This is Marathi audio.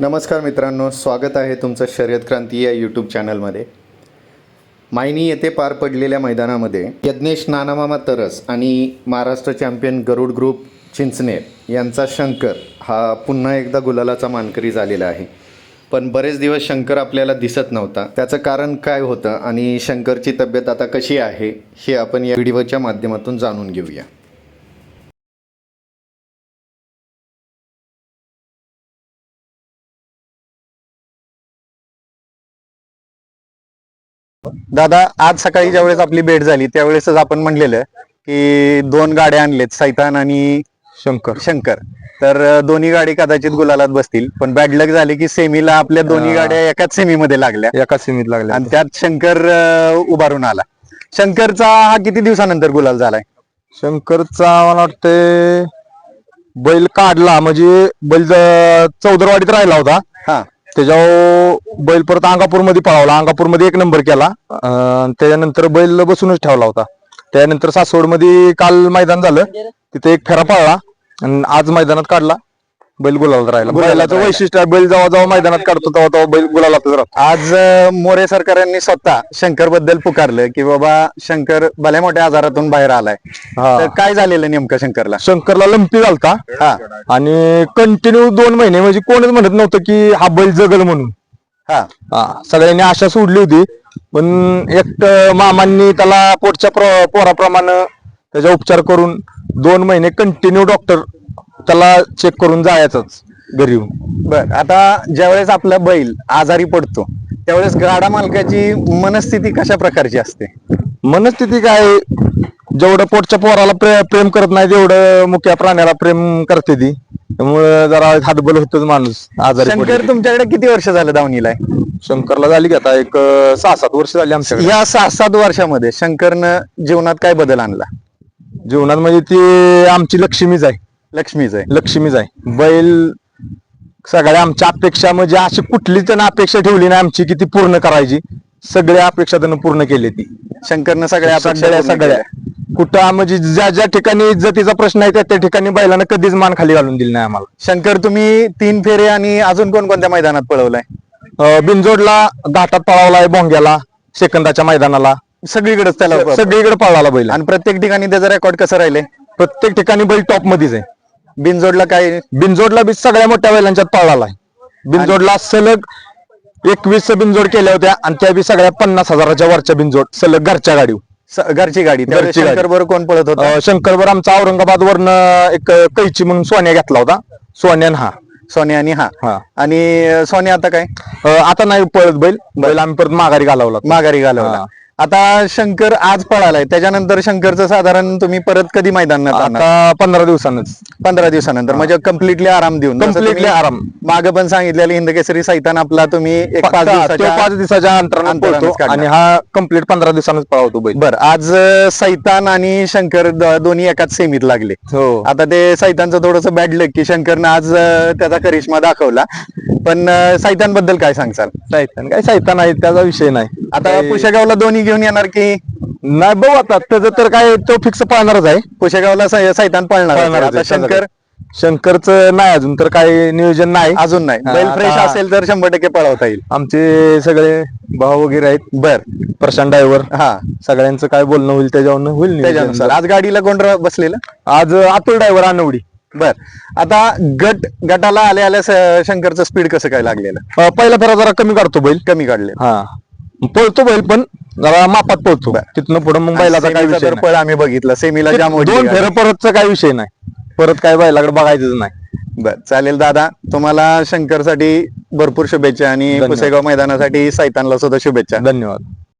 नमस्कार मित्रांनो स्वागत आहे तुमचं शर्यत क्रांती या यूट्यूब चॅनलमध्ये मायनी येथे पार पडलेल्या मैदानामध्ये यज्ञेश नानामामा तरस आणि महाराष्ट्र चॅम्पियन गरुड ग्रुप चिंचनेर यांचा शंकर हा पुन्हा एकदा गुलालाचा मानकरी झालेला आहे. पण बरेच दिवस शंकर आपल्याला दिसत नव्हता. त्याचं कारण काय होतं आणि शंकरची तब्येत आता कशी आहे हे आपण या व्हिडिओच्या माध्यमातून जाणून घेऊया. दादा आज सकाळी ज्यावेळेस आपली भेट झाली त्यावेळेसच आपण म्हणलेलं की दोन गाड्या आणलेत सैतान आणि शंकर. शंकर. तर दोन्ही गाडी कदाचित गुलालात बसतील पण बॅड लक झाले की सेमीला आपल्या दोन्ही. गाड्या एकाच सेमीमध्ये लागल्या. एका सीमित लागले आणि त्यात शंकर उभारून आला. शंकरचा हा किती दिवसानंतर गुलाल झालाय? शंकरचा मला वाटते बैल काढला म्हणजे बैल चौदरवाडीत राहिला होता. हा. त्याच्यावर बैल परत अंगापूरमध्ये पळावला. अंगापूरमध्ये एक नंबर केला. अं, त्याच्यानंतर बैल बसूनच ठेवला होता. त्यानंतर सासवडमध्ये काल मैदान झालं. तिथे एक फेरा पळला. आणि आज मैदानात काढला. बैल गुलालात राहिला. गुलालात बैलाचं राहिला. वैशिष्ट्य आहे बैल जेव्हा जेव्हा मैदानात काढतो तेव्हा तेव्हा बैल गुलालातच राहतो. आज अं, मोरे सरकारांनी स्वतः शंकरबद्दल पुकारलं की बाबा शंकर भल्या मोठ्या आजारातून बाहेर आलाय. हा. तर काय झालेलं नेमकं शंकरला? शंकरला लंपी झालता हा. आणि कंटिन्यू दोन महिने म्हणजे कोणच म्हणत नव्हतं की हा बैल जगल म्हणून. हा. हा, सगळ्यांनी आशा सोडली होती. पण एक मामांनी त्याला पोटच्या प्र- पोराप्रमाणे त्याचा उपचार करून दोन महिने कंटिन्यू डॉक्टर त्याला चेक करून जायचंच घरी येऊन. बर आता ज्यावेळेस आपला बैल आजारी पडतो त्यावेळेस गाडा मालकाची मनस्थिती कशा प्रकारची असते? मनस्थिती काय? जेवढं पोटच्या पोराला प्रे- प्रेम करत नाही तेवढं मुख्या प्राण्याला प्रेम करते ती. त्यामुळे जरा हातबल होतोच माणूस आजारी शंकर. तुमच्याकडे किती वर्ष झालं दावणीला आहे? शंकरला झाली की आता एक अं, सहा सात वर्ष झाली आमच्याकडे. या सहा सात वर्षामध्ये शंकरनं जीवनात काय बदल आणला? जीवनात म्हणजे ती आमची लक्ष्मीच आहे. लक्ष्मीच आहे. लक्ष्मीच आहे. बैल सगळ्या आमच्या अपेक्षा म्हणजे अशी कुठलीच त्यानं अपेक्षा ठेवली नाही आमची की ती पूर्ण करायची. सगळ्या अपेक्षा त्यानं पूर्ण केली ती. शंकरनं सगळ्या अपेक्षा सगळ्या सगळ्या. कुठं म्हणजे ज्या ज्या ठिकाणी इज्जतीचा प्रश्न आहे त्या त्या ठिकाणी बैलानं कधीच मान खाली घालून दिली नाही आम्हाला. शंकर तुम्ही तीन फेरे आणि अजून कोणकोणत्या मैदानात पळवलाय? अं, बिनजोडला घाटात पळावलाय बोंग्याला सेकंदाच्या मैदानाला. सगळीकडेच त्याला सगळीकडे पळाला बैल. आणि प्रत्येक ठिकाणी त्याचं रेकॉर्ड कसं राहिले प्रत्येक ठिकाणी बैल टॉप मध्येच आहे. बिनजोडला काय बिनजोडला बी सगळ्या मोठ्या बैलांच्यात पळाला आहे बिनजोडला सलग एकवीस बिनजोड केल्या होत्या आणि त्या बी सगळ्या पन्नास हजाराच्या वरच्या बिनजोड सलग घरच्या गाडीवर. घरची गाडी. घरची गाडी. शंकर बरोबर कोण पळत होता? अं, शंकरवर आमचा औरंगाबाद वरनं एक कैची म्हणून सोन्या घेतला होता. सोन्यान हा. सोन्या आणि हा. हा. आणि सोन्या आता काय? आता नाही पळत बैल. बैल आम्ही परत माघारी घालवला. माघारी घालवला. आता शंकर आज पळालाय. त्याच्यानंतर शंकरचं साधारण तुम्ही परत कधी मैदानात आणणार? आता पंधरा दिवसानच. पंधरा दिवसानंतर. म्हणजे कम्प्लिटली आराम देऊन. Completely आराम. माग पण सांगितलेलं हिंदकेसरी सैतान आपला तुम्ही एक पाच तो दिवसाच्या पाच दिवसाच्या अंतरानं अंतरानंच पळतो काढणार. आणि हा कंप्लीट पंधरा दिवसानच पळवतो बैल. बर आज अं, सैतान आणि शंकर द- दोन्ही एकाच सेमीत लागले. हो. आता ते सैतानचं थोडस बॅड लक की शंकरनं आज अं, त्याचा करिश्मा दाखवला. पण सैतानबद्दल काय सांगचाल साहित्यान काय साहित्य नाही त्याचा विषय नाही. आता पुशेगावला दोन्ही घेऊन येणार की? नाही बघू आता. त्याचं तर काय तो फिक्स पाळणारच आहे. पुशेगावला सैतान पळणार पळणारच आता आहे, शंकर शंकरचं नाही अजून तर काय नियोजन नाही. अजून नाही. हा, बैल आता- फ्रेश असेल तर शंभर टक्के पळवता येईल. आमचे सगळे भाऊ वगैरे आहेत. बर. प्रशांत ड्रायव्हर. हा. सगळ्यांचं काय बोलणं होईल त्याच्यावर होईल नियोजन. त्याच्यानुसार आज गाडीला कोण र- बसलेलं? आज अतुल ड्रायव्हर आणवडी बर. आता गट गटाला आल्या आल्या स- शंकरचं स्पीड कसं काय लागलेलं? पहिला फेरा जरा कमी काढतो बैल. कमी काढले. हा. पळतो बैल पण जरा मापात पळतो. तिथनं पुढे नाही. पळ आम्ही बघितलं. सेमीला जाम दोन फेर. परतचा काय विषय नाही. परत काय बैलाकडे बघायचंच नाही. बर. चालेल दादा तुम्हाला शंकरसाठी भरपूर शुभेच्छा आणि. पुसेगाव मैदानासाठी सैतानला सुद्धा शुभेच्छा. धन्यवाद.